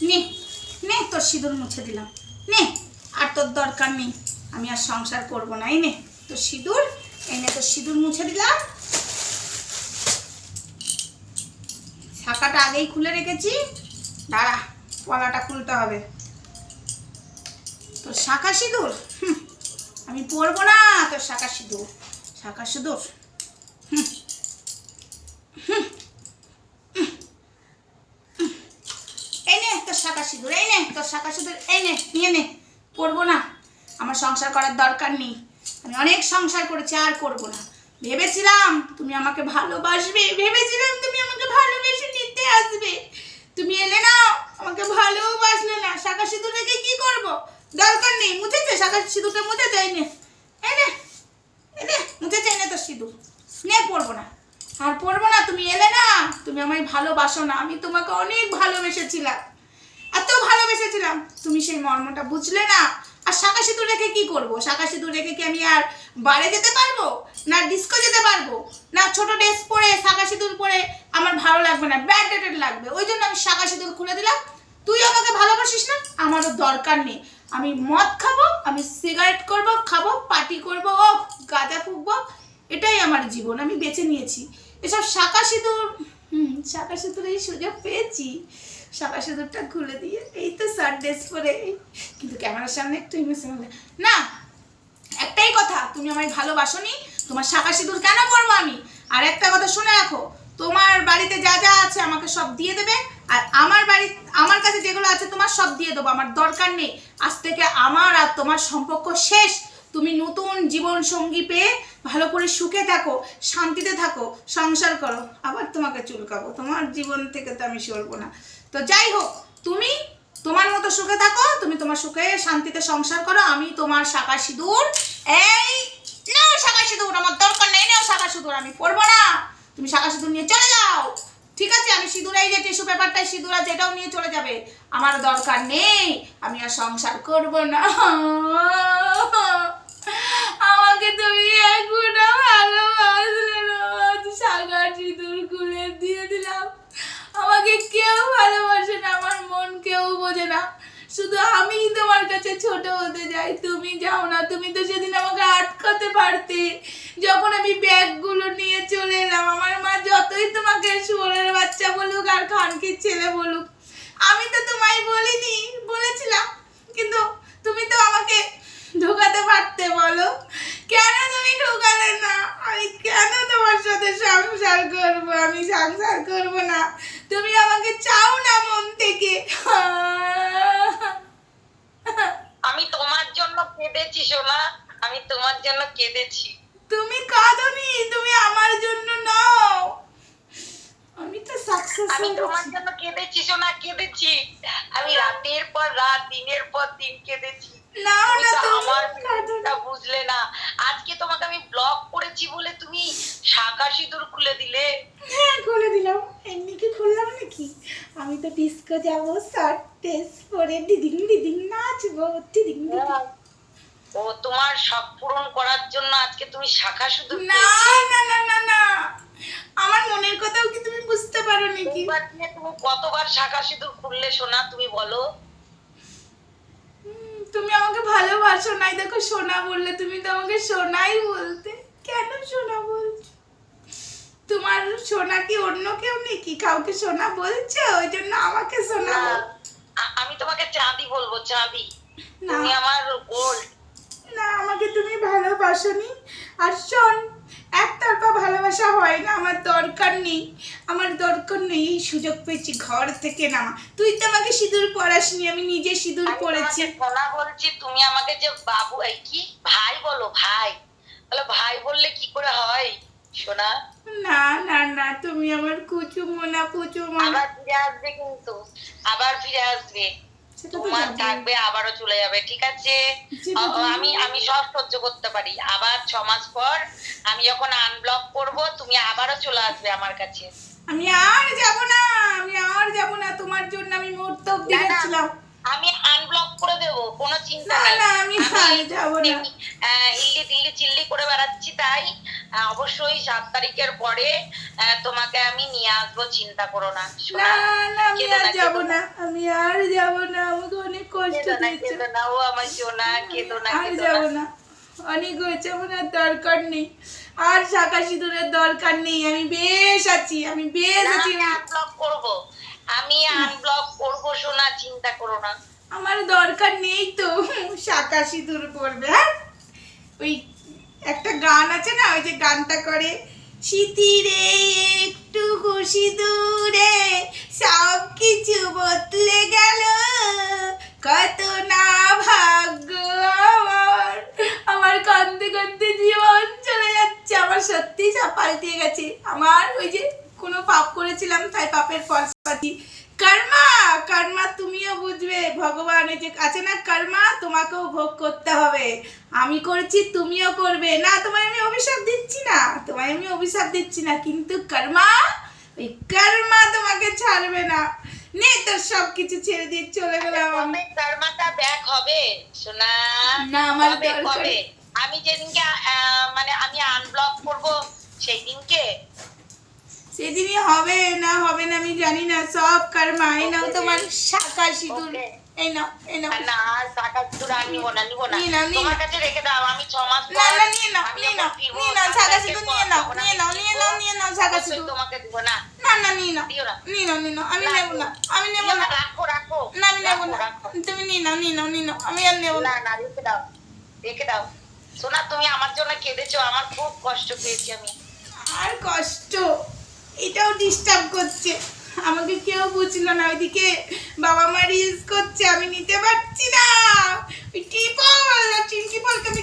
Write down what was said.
নে নে, তোর সিঁদুর মুছে দিলাম। নে, আর তোর দরকার নেই। আমি আর সংসার করব না। এই নে, তোর সিঁদুর এনে তোর সিঁদুর মুছে দিলাম। শাখাটা আগেই খুলে রেখেছি। দাঁড়া, পলাটা খুলতে হবে। তোর শাখা সিঁদুর? আমি পরবো না তোর শাখা সিঁদুর। শাখা সিঁদুর হুম, হুম, হুম, হুম। এই নে তোর শাখা সিঁদুর এই নে তোর শাখা সিঁদুর এই নে নিয়ে নে। পরবো না। আমার সংসার করার দরকার নেই। আমি অনেক সংসার করেছি, আর করব না। ভেবেছিলাম তুমি আমাকে ভালোবাসবে, ভেবেছিলাম তুমি আমাকে ভালোবেসে নিতে আসবে। তুমি এলে না, আমাকে ভালোবাসলে না। শাখা সিঁদুর রেখে কি করব? দরকার নেই, মুছেছে। শাখা সিঁদুরটা মুছে এই নে। এই নে। মুছে যাই না তোর সিঁদুর। নে পড়ব না। আর পড়ব না, তুমি এলে না, তুমি আমায় ভালোবাসো না। আমি তোমাকে অনেক ভালোবেসেছিলাম। এত ভালোবেসেছিলাম তুমি সেই মর্মটা বুঝলে না? আর শাখা সিঁদুর রেখে কি করব? শাখা সেতু রেখে কি আমি আর বাড়ি যেতে পারব? না ডিস্কো যেতে পারব? না ছোট ড্রেস পরে, শাখা সিঁদুর পরে আমার ভালো লাগবে না ব্যাড ডেটেড লাগবে। ওই জন্য আমি শাখা সিঁদুর খুলে দিলাম। তুই আমাকে ভালোবাসিস না? আমারও দরকার নেই। আমি মদ খাব, আমি সিগারেট করব, খাব পার্টি করব ও গাঁজা ফুকবো, এটাই আমার জীবন, আমি বেছে নিয়েছি। এসব শাখা সিঁদুর হুম, শাখা সিঁদুর এই সুযোগ পেয়েছি। শাখা সিঁদুরটা খুলে দিয়ে, এই তো শার্ট ড্রেস পরে কিন্তু ক্যামেরার সামনে একটু ইমোশনাল না, একটাই কথা, তুমি আমায় ভালোবাসোনি, তোমার শাখা সিঁদুর কেন করব আমি? আর একটা কথা শুনে রাখো, তোমার বাড়িতে যা যা আছে আমাকে সব দিয়ে দেবে, আর আমার বাড়ি, আমার কাছে যেগুলো আছে তোমার সব দিয়ে দেবো, আমার দরকার নেই। আজ থেকে আমার আর তোমার সম্পর্ক শেষ। তুমি নতুন জীবন সঙ্গী পেয়ে ভালো করে সুখে থাকো, শান্তিতে থাকো, সংসার করো, আবার তোমাকে চুলকাবো। তোমার জীবন থেকে তো আমি সরবো না। তো যাই হোক, তুমি তোমার মতো সুখে থাকো, তুমি তোমার সুখে শান্তিতে সংসার করো, আমি তোমার শাখা সিঁদুর। এই, নাও শাখা সিঁদুর, আমার দরকার নেই, নাও শাখা সিঁদুর, আমি পরবো না। তুমি শাখা সিঁদুর নিয়ে চলে যাও। ঠিক আছে, আমি সিঁদুর, এই যে টিস্যু পেপারটাই সিঁদুর আছে, এটাও নিয়ে চলে যাবে। আমার দরকার নেই, আমি আর সংসার করব না। আমাকে তুমি এখনও ভালোবাসলে না শাখা সিঁদুর খুলে দিয়ে দিলাম আমাকে কেউ ভালোবাসে না, আমার মন কেউ বোঝে না। শুধু আমিই তোমার কাছে ছোট হতে যাই তুমি যাও না, তুমি তো সেদিন আমাকে আটকাতে পারতে। যখন আমি ব্যাগগুলো নিয়ে চলে এলাম, আমার মা যতই তোমাকে শুয়োরের বাচ্চা বলুক আর খানকির ছেলে বলুক, আমি তো তোমায় বলিনি, বলেছিলাম। কিন্তু তুমি তো আমাকে ঢোকাতে পারতে বলো। কেন তুমি ঢোকালে না? আমি কেন তোমার সাথে সংসার করব? আমি সংসার করব না। তুমি আমাকে চাও না মন থেকে। আমি তোমার জন্য কেঁদেছি সোনা। আমি তোমার জন্য কেঁদেছি। তুমি কাঁদনি তুমি আমার জন্য নাও। আমি তো সাকসেস আমি তোমার জন্য কেঁদেছি সোনা কেঁদেছি। আমি রাতের পর রাত দিনের পর দিন কেঁদেছি। না না তুমি আমার কাঁদো না। মনটা বুঝলে না আজকে তোমাকে আমি ব্লক করেছি বলে তুমি শাখা সিঁদুর খুলে দিলে হ্যাঁ খুলে দিলাম এমনি কি খুললাম নাকি আমি তো ডিস্কো যাব শার্ট টেস পরে দিদিন দিদিন নাচবো দিদিন ও তোমার শখ পূরণ করার জন্য আজকে তুমি শাখা শুধু না না না না না আমার মনের কথাও কি তুমি বুঝতে পারো নাকি তুমি কতবার শাখা সিঁদুর খুললে সোনা তুমি বলো। তুমি আমাকে ভালোবাসো নাই দেখো সোনা বললে তুমি তো আমাকে সোনাই বলতে। কেন সোনা বলছো তোমার সোনা কি অন্য কেউ নাকি? কাউকে সোনা বলছে? ওই জন্য আমাকে সোনা না, আমি তোমাকে চাঁদি বলব চাঁদি। না। তুমি আমার গোল্ড না আমাকে তুমি ভালোবাসোনি। আর শোন একতরফা ভালোবাসা হয় না আমার দরকার নেই। আমার দরকার নেই এই সুযোগ পেয়েছি ঘর থেকে নামা। তুই তো আমাকে সিঁদুর পরাসনি আমি নিজে সিঁদুর পরেছি। সোনা বলছি তুমি আমাকে যে বাবু এই কি? ভাই বলো ভাই। তাহলে ভাই বললে কি করে হয়? সোনা না না না তুমি আমার কুচু মোনা মোনা আবার ফিরে আসবে কিন্তু। আবার ফিরে আসবে। তোমার থাকবে আবারও চলে যাবে ঠিক আছে? আমি আমি সব সহ্য করতে পারি। আবার ছ মাস পর আমি যখন আনব্লক করব তুমি আবারও চলে আসবে আমার কাছে। আমি আর যাব না আমি আর যাব না। তোমার জন্য আমি মুহূর্ত অব্দি। গেছিলাম। আমি আনব্লক করে দেব কোনো চিন্তা না নাই। না আমি যাব না। ইল্লি দিল্লি চিল্লি করে বেড়াচ্ছি তাই অবশ্যই সাত তারিখের পরে তোমাকে আমি নিয়ে আসব চিন্তা করো না না না আমি আর যাব না। আমি আর যাব না আমাকে অনেক কষ্ট কেঁদো না না ও আমার সোনা কেঁদো না আর যাব না। অনেক হয়েছে আমার আর দরকার নেই। আর শাখা সিঁদুরের দরকার নেই আমি বেশ আছি আমি বেশ আছি। আমি আনব্লক করব। আমি আনব্লক করব সোনা, চিন্তা করো না। আমার দরকার নেই তো শাখা সিঁদুর পরবে হ্যাঁ? ওই একটা গান আছে না, ওই যে গানটা করে স্মৃতিরে একটু খুশি দূরে সব কিছু বদলে গেল, কত না ভাগ্য আমার। আমার কান্দতে কান্দতে জীবন চলে যাচ্ছে, আমার সত্যি সব পাল্টিয়ে গেছে। আমার ওই যে কোনো পাপ করেছিলাম, তাই পাপের ফল পাচ্ছি কর্মা কর্মা তুমিও বুঝবে ভগবান এই যে আছে না কর্মা তোমাকেও ভোগ করতে হবে। আমি করছি তুমিও করবে। না তোমায় আমি অভিশাপ দিচ্ছি না। তোমায় আমি অভিশাপ দিচ্ছি না কিন্তু কর্মা ওই কর্মা তোমাকে ছাড়বে না। নে তোর সব কিছু ছেড়ে দিয়ে চলে গেলাম। আমি কর্মাটা ব্যাক হবে? সোনা না, আমার নেই। আমি যেদিনকে মানে আমি আনব্লক করব সেই দিনকে সেদিনই হবে না হবে না আমি জানি না। সব কর্মা এই নাও তোমার শাখা সিঁদুর. এই নাও এই নাও না টাকা নিবো না নিবো না নিয়ে নাও, নিয়ে তোমার কাছে রেখে দাও আমি ছ মাস না না নিয়ে নাও নিয়ে নাও নিয়ে নাও সাত শাখা তারিখের সিঁদুর পর নিয়ে নাও নিয়ে নাও নিয়ে নাও নিয়ে নাও শাখা অবশ্যই তোমাকে দিব না না না নিয়ে নাও নিয়ে নাও নিয়ে নাও আমি না, নেব না আমি নেব না না, রাখো রাখো না আমি নেব না তুমি নিয়ে নাও নিয়ে নাও নিয়ে নাও আমি আর নেব না না না রেখে দাও রেখে দাও সোনা তুমি আমার জন্য কেঁদেছো আমার খুব কষ্ট পেয়েছি আমি আর কষ্ট এটাও ডিস্টার্ব করছে আমাকে কেউ বুঝলো না ওইদিকে বাবা মা রিলস করছে আমি নিতে পারছি না। টিপল টিপলকে আমি